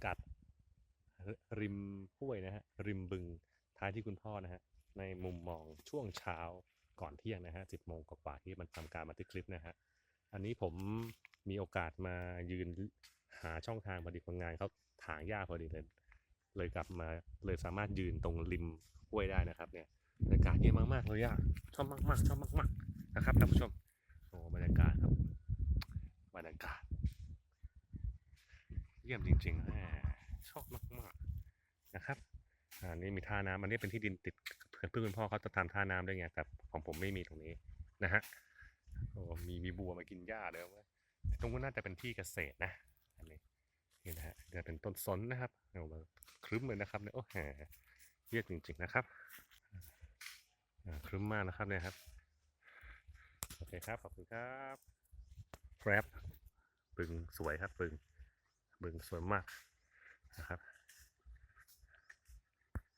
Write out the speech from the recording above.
ากาศริมห้วยนะฮะริมบึงท้ายที่คุณพ่อนะฮะในมุมมองช่วงเช้าก่อนเที่ยงนะฮะสิบโมงกว่าๆที่มันทำการบันทึกคลิปนะฮะอันนี้ผมมีโอกาสมายืนหาช่องทางพอดีคนงานเขาถางหญ้าพอดีเลยเลยกลับมาเลยสามารถยืนตรงริมห้วยได้นะครับเนี่ยบรรยากาศเยี่ยมมากๆเลยอะชอบมากๆชอบมากๆนะครับท่านผู้ชมโอ้บรรยากาศครับบรรยากาศ ยี่ยมจริงๆชอบมากๆนะครับอ่านี่มีท่าน้ำอันนี้เป็นที่ดินติดเพื่อนเพื่อนพ่อเขาจะทำท่าน้ำด้วยไงแต่ของผมไม่มีตรงนี้นะฮะโอ้มีมีบัวมากินหญ้าเลยว้ยตรงนู้นน่าจะเป็นที่เกษตรนะอันนี้นี่นะฮะเดี๋ยวเป็นต้นสนนะครับเอามาครึ้มเลยนะครับเนี่ยโอ้แหมเยี่ยมจริงๆนะครับอ่าครึ้มมากนะครับเนี่ยครับโอเคครับขอบคุณครับครับปึงสวยครับปึง บึงสวยมากนะครับ